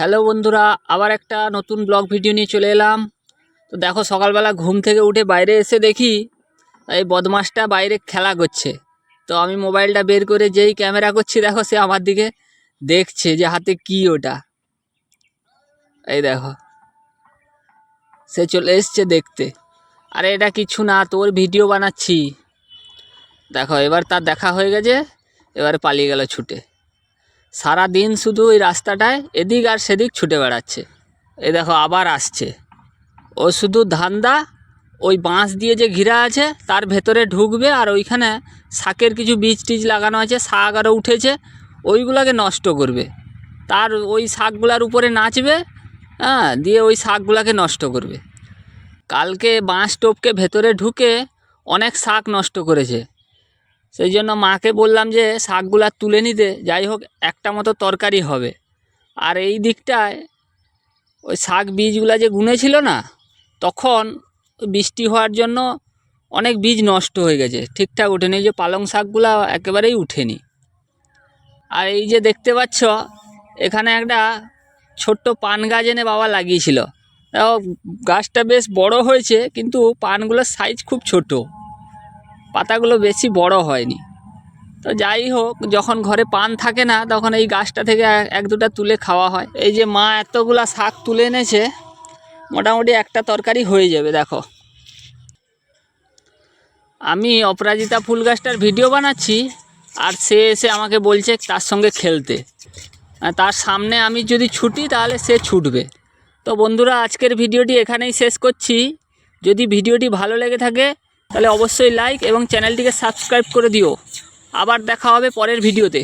Hello বন্ধুরা, আবার একটা নতুন ব্লগ ভিডিও নিয়ে চলে এলাম। তো দেখো সকালবেলা ঘুম থেকে উঠে বাইরে এসে দেখি এই বদমাসটা বাইরে খেলা করছে। তো আমি মোবাইলটা বের করে যেই ক্যামেরা করছি, দেখো সে আমার দিকে দেখছে যে হাতে কি ওটা। এই দেখো, সে চলে এসছে দেখতে। আরে এটা কিছু না, তোর ভিডিও বানাচ্ছি। দেখো, এবার তার দেখা হয়ে গেছে, এবার পালিয়ে গেল ছুটে। সারা দিন শুধু ওই রাস্তাটায় এদিক আর সেদিক ছুটে বেড়াচ্ছে। এ দেখো আবার আসছে। ও শুধু ধান্দা, ওই বাঁশ দিয়ে যে ঘিরা আছে তার ভেতরে ঢুকবে আর ওইখানে শাকের কিছু বীজ টিজ লাগানো আছে, শাক আরও উঠেছে, ওইগুলোকে নষ্ট করবে। তার ওই শাকগুলার উপরে নাচবে হ্যাঁ দিয়ে ওই শাকগুলাকে নষ্ট করবে। কালকে বাঁশ টোপকে ভেতরে ঢুকে অনেক শাক নষ্ট করেছে। সেই জন্য মাকে বললাম যে শাকগুলা তুলে নিতে যাই হোক একটা মতো তরকারি হবে। আর এই দিকটায় ওই শাক বীজগুলা যে গুনেছিল না, তখন বৃষ্টি হওয়ার জন্য অনেক বীজ নষ্ট হয়ে গেছে। ঠিকঠাক ওঠেনি যে পালং শাকগুলা একেবারেই উঠেনি। আর এই যে দেখতে পাচ্ছ, এখানে একটা ছোট্ট পান গাছ এনে বাবা লাগিয়েছিল। গাছটা বেশ বড় হয়েছে, কিন্তু পানগুলোর সাইজ খুব ছোটো। পাতাগুলো বেশি বড় হয়নি। তো যাই হোক, যখন ঘরে পান থাকে না, তখন এই গাছটা থেকে এক- দুটা তুলে খাওয়া হয়। এই যে মা এতগুলা শাক তুলে এনেছে, মোটামুটি একটা তরকারি হয়ে যাবে, দেখো। আমি অপরাজিতা ফুল গাছটার ভিডিও বানাচ্ছি, আর সে এসে আমাকে বলছে তার সঙ্গে খেলতে। তার সামনে আমি যদি ছুটি, তাহলে সে ছুটবে। তো বন্ধুরা, আজকের ভিডিওটি এখানেই শেষ করছি। যদি ভিডিওটি ভালো লেগে থাকে তাহলে অবশ্যই লাইক এবং চ্যানেলটিকে সাবস্ক্রাইব করে দিও। আবার দেখা হবে পরের ভিডিওতে